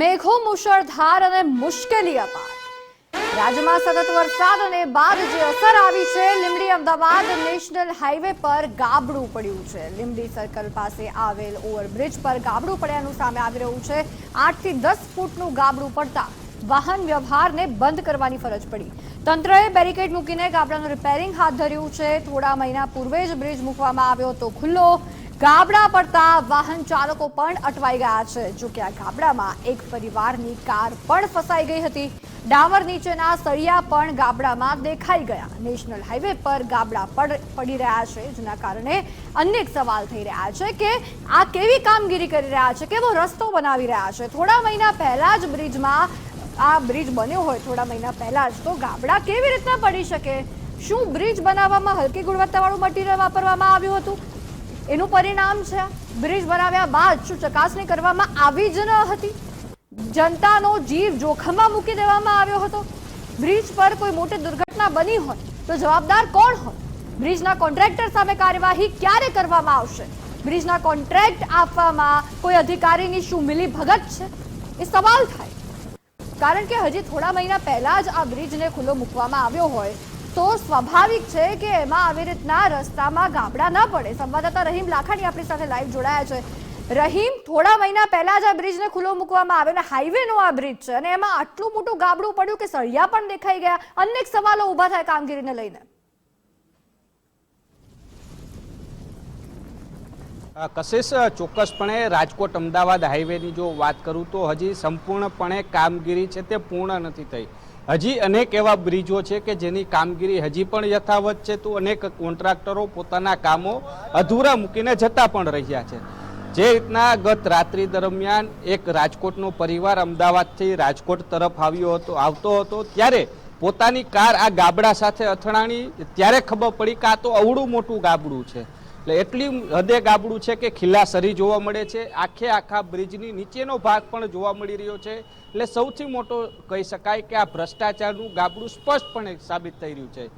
મેઘો મુશળધાર અને મુશ્કેલી અપાર. રાજ્યમાં સતત વરસાદ અને બાદ જે અસર આવી છે લીમડી અમદાવાદ નેશનલ હાઈવે પર ગાબડું પડ્યું છે. લીંબડી સર્કલ પાસે આવેલ ઓવરબ્રિજ પર ગાબડું પડ્યાનું સામે આવી રહ્યું છે. આઠથી દસ ફૂટનું ગાબડું પડતા વાહન વ્યવહારને બંધ કરવાની ફરજ પડી. તંત્રએ બેરિકેડ મૂકીને ગાબડાનું રિપેરિંગ હાથ ધર્યું છે. થોડા મહિના પૂર્વે જ બ્રિજ મૂકવામાં આવ્યો હતો ખુલ્લો. ગાબડા પડતા વાહન ચાલકો પણ અટવાઈ ગયા છે. જો કે આ ગાબડામાં એક પરિવારની કાર પણ ફસાઈ ગઈ હતી. ડામર નીચેના સળિયા પણ ગાબડામાં દેખાઈ ગયા. નેશનલ હાઈવે પર ગાબડા પડ- પડી રહ્યા છે. જેના કારણે અનેક સવાલ થઈ રહ્યા છે કે આ કેવી કામગીરી કરી રહ્યા છે, કેવો રસ્તો બનાવી રહ્યા છે. થોડા મહિના પહેલા જ બ્રિજમાં, આ બ્રિજ બન્યો હોય, થોડા મહિના પહેલા જ તો ગાબડા કેવી રીતના પડી શકે? શું બ્રિજ બનાવવામાં હલકી ગુણવત્તાવાળું મટીરિયલ વાપરવામાં આવ્યું હતું? એનું પરિણામ છે, બ્રિજ બનાવ્યા બાદ શું ચકાસણી કરવામાં આવી જ ન હતી? જનતાનો જીવ જોખમમાં મૂકી દેવામાં આવ્યો હતો. બ્રિજ પર કોઈ મોટી દુર્ઘટના બની હોય તો જવાબદાર કોણ હોય? બ્રિજના કોન્ટ્રાક્ટર સામે કાર્યવાહી ક્યારે કરવામાં આવશે? બ્રિજના કોન્ટ્રાક્ટ આપવામાં કોઈ અધિકારીની શું મિલી ભગત છે? એ સવાલ થાય. કારણ કે હજી થોડા મહિના પહેલા જ આ બ્રિજને ખુલ્લો મૂકવામાં આવ્યો હોય તો સ્વાભાવિક છે કે એમાં આવી રીતના રસ્તામાં ગાબડા ન પડે. સંવાદદાતા રહીમ લાખાણી આપણી સાથે લાઈવ જોડાયા છે. રહીમ, થોડા મહિના પહેલા જ આ બ્રિજને ખુલ્લો મૂકવામાં આવ્યો અને હાઈવેનો આ બ્રિજ છે અને એમાં આટલું મોટું ગાબડું પડ્યું કે સળિયા પણ દેખાઈ ગયા. અનેક સવાલો ઊભા થાય કામગીરીને લઈને. કશિશ ચોક્કસપણે રાજકોટ અમદાવાદ હાઈવેની જો વાત કરું તો હજી સંપૂર્ણપણે કામગીરી છે તે પૂર્ણ નથી થઈ. હજી અનેક એવા બ્રિજો છે કે જેની કામગીરી હજી પણ યથાવત છે. તો અનેક કોન્ટ્રાક્ટરો પોતાના કામો અધૂરા મૂકીને જતા પણ રહ્યા છે. જે રીતના ગત રાત્રિ દરમિયાન એક રાજકોટનો પરિવાર અમદાવાદથી રાજકોટ તરફ આવ્યો હતો, આવતો હતો, ત્યારે પોતાની કાર આ ગાબડા સાથે અથડાણી, ત્યારે ખબર પડી કે આ તો અવળું મોટું ગાબડું છે. એટલે એટલી હદે ગાબડું છે કે ખીલાસરી જોવા મળે છે. આખે આખા બ્રિજની નીચેનો ભાગ પણ જોવા મળી રહ્યો છે. એટલે સૌથી મોટો કહી શકાય કે આ ભ્રષ્ટાચારનું ગાબડું સ્પષ્ટપણે સાબિત થઈ રહ્યું છે.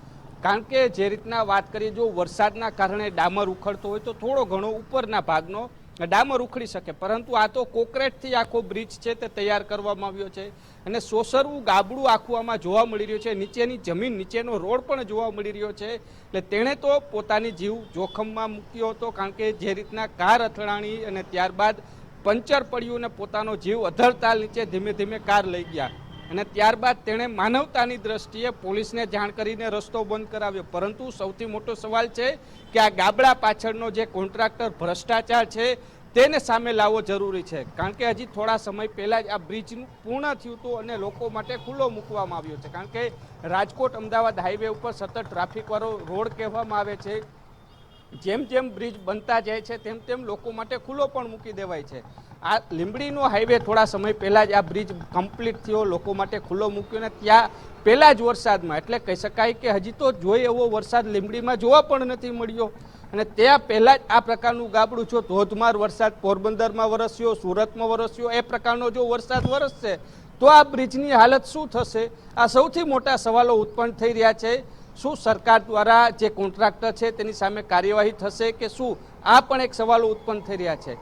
કારણ કે જે રીતના વાત કરીએ, જો વરસાદના કારણે ડામર ઉખડતો હોય તો થોડો ઘણો ઉપરના ભાગનો ડામર ઉખડી શકે. પરંતુ આ તો કોકરેટથી આખો બ્રિજ છે તે તૈયાર કરવામાં આવ્યો છે. અને સોસરવું ગાબડું આખું આમાં જોવા મળી રહ્યું છે. નીચેની જમીન, નીચેનો રોડ પણ જોવા મળી રહ્યો છે. એટલે તેણે તો પોતાની જીવ જોખમમાં મૂક્યો હતો, કારણ કે જે રીતના કાર અથડાણી અને ત્યારબાદ પંચર પડ્યું અને પોતાનો જીવ અધરતાલ નીચે ધીમે ધીમે કાર લઈ ગયા. અને ત્યારબાદ તેણે માનવતાની દ્રષ્ટિએ પોલીસને જાણ કરીને રસ્તો બંધ કરાવ્યો. પરંતુ સૌથી મોટો સવાલ છે કે આ ગાબડા પાછળનો જે કોન્ટ્રાક્ટર ભ્રષ્ટાચાર છે, તેને સામે લાવવો જરૂરી છે. કારણ કે હજી થોડા સમય પહેલાં જ આ બ્રિજનું પૂર્ણ થયું હતું અને લોકો માટે ખુલ્લો મૂકવામાં આવ્યો છે. કારણ કે રાજકોટ અમદાવાદ હાઈવે ઉપર સતત ટ્રાફિકવાળો રોડ કહેવામાં આવે છે. જેમ જેમ બ્રિજ બનતા જાય છે, તેમ તેમ લોકો માટે ખુલ્લો પણ મૂકી દેવાય છે. આ લીંબડીનો હાઈવે થોડા સમય પહેલાં જ આ બ્રિજ કમ્પ્લીટ થયો, લોકો માટે ખુલ્લો મૂક્યો ને ત્યાં પહેલાં જ વરસાદમાં, એટલે કહી શકાય કે હજી તો જોઈએ એવો વરસાદ લીંબડીમાં જોવા પણ નથી મળ્યો. અને ત્યાં પહેલાં જ આ પ્રકારનું ગાબડું જો ધોધમાર વરસાદ, પોરબંદરમાં વરસ્યો, સુરતમાં વરસ્યો, એ પ્રકારનો જો વરસાદ વરસશે, તો આ બ્રિજની હાલત શું થશે? આ સૌથી મોટા સવાલો ઉત્પન્ન થઈ રહ્યા છે. શું સરકાર દ્વારા જે કોન્ટ્રાક્ટર છે, તેની સામે કાર્યવાહી થશે કે શું? આ પણ એક સવાલો ઉત્પન્ન થઈ રહ્યા છે.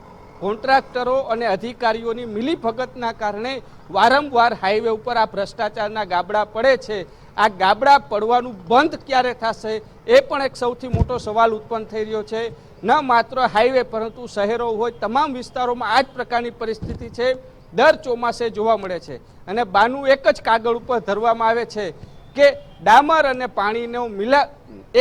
કોન્ટ્રાક્ટરો અને અધિકારીઓની મિલીભગતના કારણે વારંવાર હાઈવે ઉપર આ ભ્રષ્ટાચારના ગાબડા પડે છે. આ ગાબડા પડવાનું બંધ ક્યારે થશે એ પણ એક સૌથી મોટો સવાલ ઉત્પન્ન થઈ રહ્યો છે. ન માત્ર હાઈવે પરંતુ શહેરો હોય તમામ વિસ્તારોમાં આ જ પ્રકારની પરિસ્થિતિ છે. દર ચોમાસે જોવા મળે છે અને બાનું એક જ કાગળ ઉપર ધરવામાં આવે છે. કે ડામર અને પાણીનો મિલા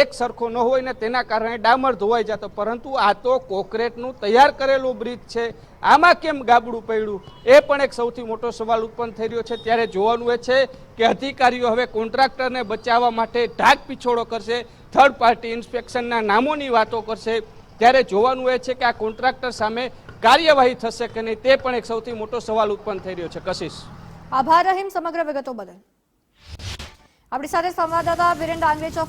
એક સરખો ન હોય ને તેના કારણે ડામર ધોવાઈ જતો. પરંતુ આ તો કોકરેટનું તૈયાર કરેલું બ્રિજ છે. આમાં કેમ ગાબડું પડ્યું? એ પણ એક સૌથી મોટો સવાલ ઉત્પન્ન થઈ રહ્યો છે. ત્યારે જોવાનું એ છે કે અધિકારીઓ હવે કોન્ટ્રાક્ટરને બચાવવા માટે ઢાક પીછોડો કરશે થર્ડ પાર્ટી ઇન્સ્પેક્શનના નામોની વાતો કરશે. ત્યારે જોવાનું એ છે કે આ કોન્ટ્રાક્ટર સામે કાર્યવાહી થશે કે નહીં, તે પણ એક સૌથી મોટો સવાલ ઉત્પન્ન થઈ રહ્યો છે. કશિશ. આભાર રહીમ સમગ્ર વિગતો બદલ. આપણી સાથે સંવાદદાતા વિરેન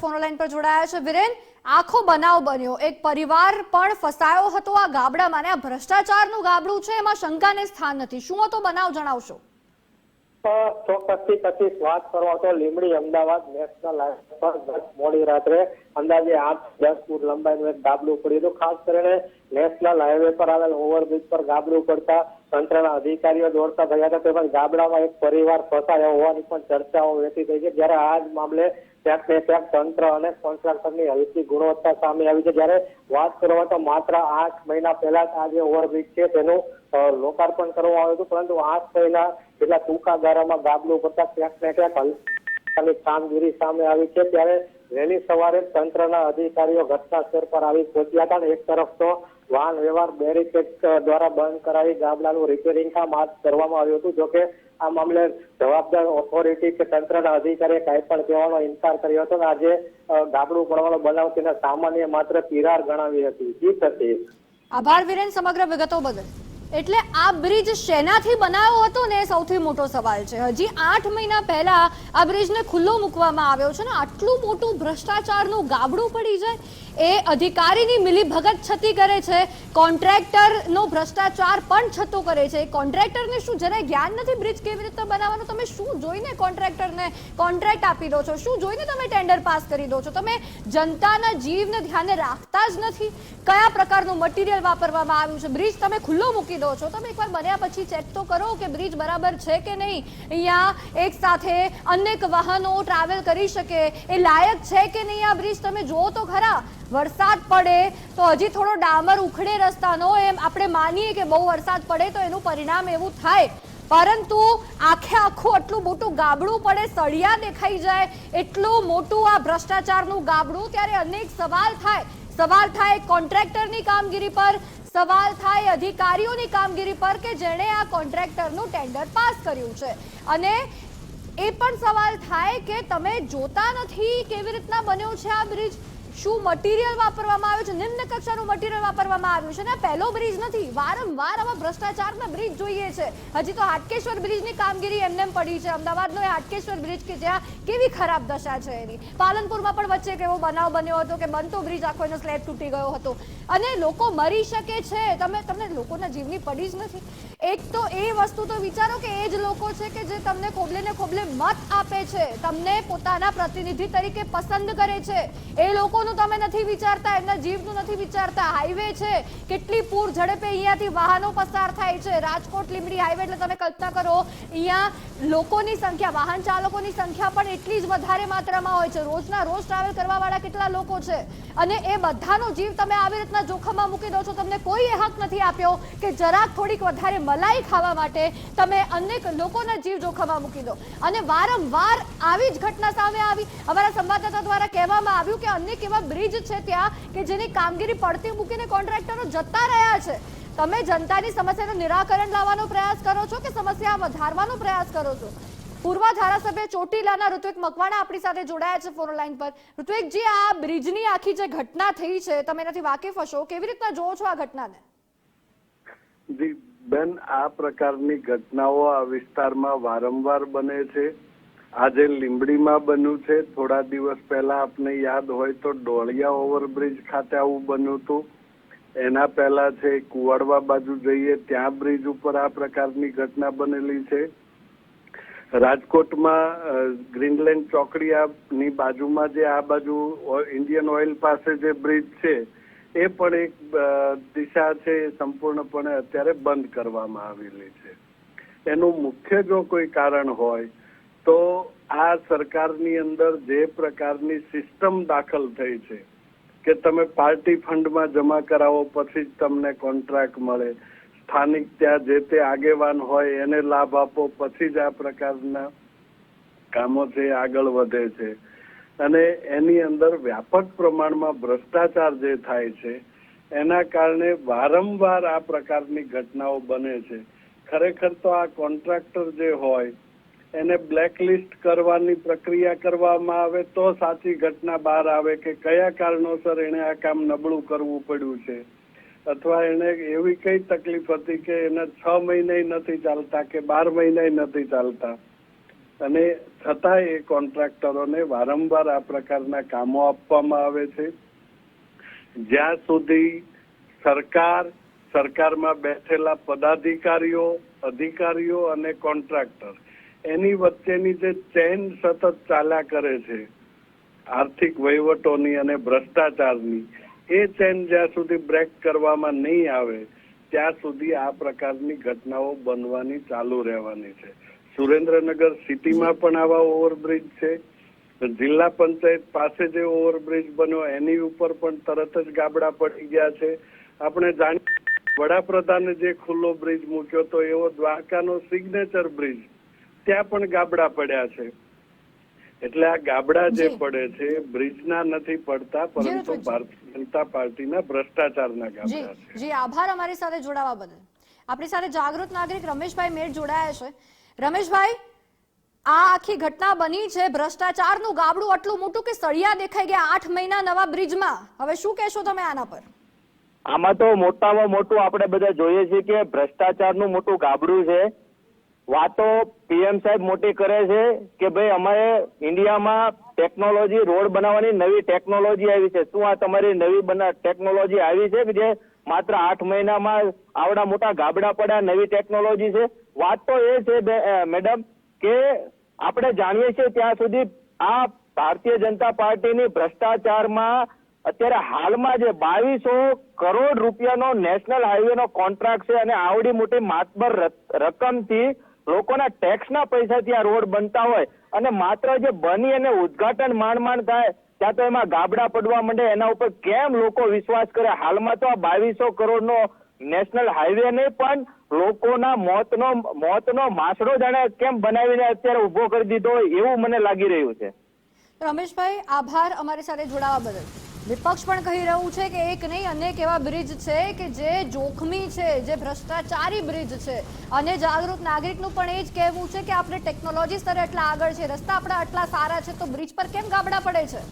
ફોન લાઈન પર જોડાયા છે. વિરેન, આખો બનાવ બન્યો. એક પરિવાર પણ ફસાયો હતો આ ગાબડામાં અને આ ભ્રષ્ટાચારનું ગાબડું છે, એમાં શંકાને સ્થાન નથી. શું હતો બનાવ જણાવશો? ચોક્કસથી પછી વાત કરવા તો લીમડી અમદાવાદ નેશનલ હાઈવે પર ગત મોડી રાત્રે અંદાજે આઠ દસ ફૂટ લંબાઈનું એક ગાબડું પડ્યું હતું. ખાસ કરીને નેશનલ હાઈવે પર આવેલ ઓવરબ્રિજ પર ગાબડું પડતા તંત્રના અધિકારીઓ દોડતા થયા હતા. તેમજ ગાબડામાં એક પરિવાર ફસાયો હોવાની પણ ચર્ચાઓ વહેતી થઈ છે. જ્યારે આ જ મામલે ક્યાંક ને તંત્ર અને કોન્ટ્રાક્ટરની હલકી ગુણવત્તા સામે આવી છે. જ્યારે વાત કરવા તો માત્ર આઠ મહિના પહેલા જ આ જે ઓવરબ્રિજ છે તેનું લોકાર્પણ કરવામાં આવ્યું હતું, પરંતુ આઠ પહેલા કેટલા ટૂંકા ગાળામાં ગાબડું પડતા ક્યાંક ને ક્યાંક કામગીરી સામે આવી છે. ત્યારે વહેલી સવારે તંત્રના અધિકારીઓ ઘટના સ્થળ પર આવી પહોંચ્યા હતા એક તરફ તો વાહન વ્યવહાર બેરિકેડ દ્વારા બંધ કરાવી ગામડાનું રિપેરિંગ કામ હાથ ધરવામાં આવ્યું હતું. જોકે આ મામલે જવાબદાર ઓથોરિટી કે તંત્રના અધિકારીએ કાંઈ પણ કહેવાનો ઇનકાર કર્યો હતો અને આજે ગાબડું પડવાનો બનાવ તેને સામાન્ય માત્ર તિરાર ગણાવી હતી. જીત હતી આભાર વિરેન, સમગ્ર વિગતો બદલ. એટલે આ બ્રિજ શેનાથી બનાવ્યો હતો ને એ સૌથી મોટો સવાલ છે. હજી આઠ મહિના પહેલા આ બ્રિજને ખુલ્લો મૂકવામાં આવ્યો છે ને આટલું મોટું ભ્રષ્ટાચારનું ગાબડું પડી જાય એ અધિકારીની મિલીભગત છતી કરે છે. કોન્ટ્રાક્ટરનો ભ્રષ્ટાચાર પણ છતો કરે છે. કોન્ટ્રાક્ટરને શું જરાય જ્ઞાન નથી બ્રિજ કેવી રીતે બનાવવાનું, તમે શું જોઈને કોન્ટ્રાક્ટરને કોન્ટ્રાક્ટ આપી દો છો? શું જોઈને તમે ટેન્ડર પાસ કરી દો છો? તમે જનતાના જીવને ધ્યાને રાખતા જ નથી. કયા પ્રકારનું મટીરિયલ વાપરવામાં આવ્યું છે? બ્રિજ તમે ખુલ્લો મૂકી દો છો. તમે એકવાર બન્યા પછી ચેક તો કરો કે બ્રિજ બરાબર છે કે નહીં. અહીંયા એક સાથે અનેક વાહનો ટ્રાવેલ કરી શકે. એ લાયક છે કે નહીં આ બ્રિજ? તમે જુઓ તો ખરા. વરસાદ પડે તો હજી થોડો ડામર ઉખડે રસ્તાનો, એમ આપણે માનીએ કે બહુ વરસાદ પડે તો એનું પરિણામ એવું થાય. પરંતુ આખે આખું આટલું મોટું ગાબડું પડે, સળિયા દેખાઈ જાય, એટલું મોટું આ ભ્રષ્ટાચારનું ગાબડું ત્યારે અનેક સવાલ થાય. સવાલ થાય કોન્ટ્રાક્ટરની કામગીરી પર, સવાલ થાય અધિકારીઓની કામગીરી પર કે જેણે આ કોન્ટ્રાક્ટરનું ટેન્ડર પાસ કર્યું છે. અને એ પણ સવાલ થાય કે તમે જોતા નથી કેવી રીતના બન્યો છે આ બ્રિજ? શું મટીરિયલ વાપરવામાં આવ્યું છે? નિમ્ન કક્ષાનું મટીરિયલ વાપરવામાં આવ્યું છે ને? પહેલો બ્રિજ નથી. વારંવાર આવા ભ્રષ્ટાચારના બ્રિજ જોઈએ છે. હજી તો હાટકેશ્વર બ્રિજની કામગીરી એમને પડી છે. અમદાવાદનો એ હાટકેશ્વર બ્રિજ કે જ્યાં કેવી ખરાબ દશા છે એની. પાલનપુરમાં પણ વચ્ચે એક એવો બનાવ બન્યો હતો કે બનતો બ્રિજ આખો એનો સ્લેબ તૂટી ગયો હતો. અને લોકો મરી શકે છે. તમે, તમને લોકોના જીવની પડી જ નથી. એક તો એ વસ્તુ તો વિચારો કે એ જ લોકો છે કે જે તમને ખોબલે ને ખોબલે મત આપે છે. તમને પોતાના પ્રતિનિધિ તરીકે પસંદ કરે છે. એ લોકોનું તમે નથી વિચારતા, એમના જીવનું નથી વિચારતા. હાઈવે છે, કેટલી પૂર ઝડપે અહીંયાથી વાહનો પસાર થાય છે. રાજકોટ લીમડી હાઈવે એટલે તમે કલ્પના કરો, અહીંયા લોકોની સંખ્યા, વાહન ચાલકોની સંખ્યા પણ એટલી જ વધારે માત્રામાં હોય છે. રોજના રોજ ટ્રાવેલ કરવા વાળા કેટલા લોકો છે? અને એ બધાનો જીવ તમે આવી રીતના જોખમમાં મૂકી દો છો. તમને કોઈ હક નથી આપ્યો કે જરાક થોડીક વધારે મલાઈ ખાવા માટે તમે અનેક લોકોના જીવ જોખમમાં મૂકી દો. અને વારંવાર આવી જ ઘટના સામે આવી. અમારા સંવાદદાતા દ્વારા કહેવામાં આવ્યું કે અનેક એવા બ્રિજ છે ત્યાં કે જેની કામગીરી પડતી મૂકીને કોન્ટ્રાક્ટરો જતા રહ્યા છે. તમે જનતાની સમસ્યાનું નિરાકરણ લાવવાનો પ્રયાસ કરો છો કે સમસ્યા વધારવાનો પ્રયાસ કરો છો? પૂર્વ ધારાસભ્ય ચોટીલાના ઋત્વિક મકવાણા આપણી સાથે જોડાયા છે ફોન લાઈન પર. ઋત્વિકજી, આ બ્રિજની આખી જે ઘટના થઈ છે, તમે એનાથી વાકેફ હશો? કેવી રીતના જોવો છો આ ઘટનાને? બેન, આ પ્રકારની ઘટનાઓ આ વિસ્તારમાં વારંવાર બને છે. આજે લીંબડીમાં બન્યું છે. થોડા દિવસ પહેલા આપને યાદ હોય તો ડોળિયા ઓવરબ્રિજ ખાતે આવું બન્યું હતું. એના પહેલા છે, કુવાડવા બાજુ જઈએ, ત્યાં બ્રિજ ઉપર આ પ્રકારની ઘટના બનેલી છે. રાજકોટમાં ગ્રીનલેન્ડ ચોકડીયાની બાજુમાં જે આ બાજુ ઇન્ડિયન ઓઇલ પાસે જે બ્રિજ છે એ પણ એક દિશા છે સંપૂર્ણપણે અત્યારે બંધ કરવામાં આવેલી છે. એનું મુખ્ય જો કોઈ કારણ હોય, તો આ સરકારની અંદર જે પ્રકારની સિસ્ટમ દાખલ થઈ છે, કે તમે પાર્ટી ફંડમાં જમા કરાવો, પછી જ તમને કોન્ટ્રાક્ટ મળે. સ્થાનિક ત્યાં જે તે આગેવાન હોય, એને લાભ આપો, પછી જ આ પ્રકારના કામો છે આગળ વધે છે. અને એની અંદર વ્યાપક પ્રમાણમાં ભ્રષ્ટાચાર જે થાય છે, એના કારણે વારંવાર આ પ્રકારની ઘટનાઓ બને છે. ખરેખર તો આ કોન્ટ્રાક્ટર જે હોય, એને બ્લેકલિસ્ટ કરવાની પ્રક્રિયા કરવામાં આવે તો સાચી ઘટના બહાર આવે કે કયા કારણોસર એણે આ કામ નબળું કરવું પડ્યું છે. અથવા એને એવી કઈ તકલીફ હતી કે એને છ મહિને નથી ચાલતા કે બાર મહિને નથી ચાલતા. અને છતાં એ કોન્ટ્રાક્ટરોને વારંવાર આ પ્રકારના કામો આપવામાં આવે છે. જ્યાં સુધી સરકાર, સરકારમાં બેઠેલા પદાધિકારીઓ, અધિકારીઓ અને કોન્ટ્રાક્ટર એની વચ્ચેની જે ચેન સતત ચાલ્યા કરે છે, આર્થિક વહીવટોની અને ભ્રષ્ટાચારની, એ ચેન જ્યાં સુધી બ્રેક કરવામાં નહીં આવે, ત્યાં સુધી આ પ્રકારની ઘટનાઓ બનવાની ચાલુ રહેવાની છે. સુરેન્દ્રનગર સિટીમાં પણ આવા ઓવરબ્રિજ છે. જિલ્લા પંચાયત પાસે જે ઓવરબ્રિજ બન્યો એની ઉપર પણ તરત જ ગાબડા પડી ગયા છે. આપણે જાણી વડાપ્રધાને જે ખુલ્લો બ્રિજ મૂક્યો તો એવો દ્વારકાનો સિગ્નેચર બ્રિજ ત્યાં પણ ગાબડા પડ્યા છે. એટલે આ ગાબડા જે પડે છે બ્રિજના નથી પડતા પરંતુ. ભારતીય જનતા પાર્ટીના ભ્રષ્ટાચારના ગાબડા છે. જી આભાર અમારી સાથે જોડાવા બદલ. આપણી સાથે જાગૃત નાગરિક રમેશભાઈ મેટ જોડાયા છે. રમેશભાઈ, આ આખી ઘટના બની છે, ભ્રષ્ટાચારનું ગાબડું આટલું મોટું કે સળિયા દેખાઈ ગયા આઠ મહિના નવા બ્રિજમાં? હવે શું કહેશો તમે આના પર? આમાં તો મોટામાં મોટું આપણે બધા જોઈએ છીએ કે ભ્રષ્ટાચારનું મોટું ગાબડું છે. વાતો પીએમ સાહેબ મોટી કરે છે કે ભાઈ, અમારે ઇન્ડિયામાં ટેકનોલોજી રોડ બનાવવાની નવી ટેકનોલોજી આવી છે. શું આ તમારી નવી બના, ટેકનોલોજી આવી છે કે જે માત્ર આઠ મહિનામાં આવડા મોટા ગાબડા પડ્યા, નવી ટેકનોલોજી છે? વાત તો એ છે મેડમ, કે આપણે જાણીએ છીએ ત્યાં સુધી આ ભારતીય જનતા પાર્ટીની ભ્રષ્ટાચારમાં અત્યારે હાલમાં જે બાવીસો કરોડ રૂપિયાનો નેશનલ હાઈવેનો કોન્ટ્રાક્ટ છે અને આવડી મોટી માતબર રકમથી લોકોના ટેક્સના પૈસાથી આ રોડ બનતા હોય અને માત્ર જે બની અને ઉદ્ઘાટન માંડ માંડ થાય, ત્યાં તો એમાં ગાબડા પડવા માંડે, એના ઉપર કેમ લોકો વિશ્વાસ કરે? હાલમાં તો આ બાવીસો કરોડનો નેશનલ હાઈવે નહીં, પણ લોકોના મોતનો મોતનો માસડો જાણે કેમ બનાવીને અત્યારે ઊભો કરી દીધો એવું મને લાગી રહ્યું છે. રમેશભાઈ, આભાર અમારી સાથે જોડાવા બદલ. વિપક્ષ પણ કહી રહ્યું છે કે એક નહીં, અનેક એવા બ્રિજ છે કે જે જોખમી છે, જે ભ્રષ્ટાચારી બ્રિજ છે. અને જાગૃત નાગરિકનું પણ એ જ કહેવું છે કે આપણે ટેકનોલોજી સ્તરે એટલા આગળ છે, રસ્તા આપણા આટલા સારા છે, તો બ્રિજ પર કેમ ગાબડા પડે છે?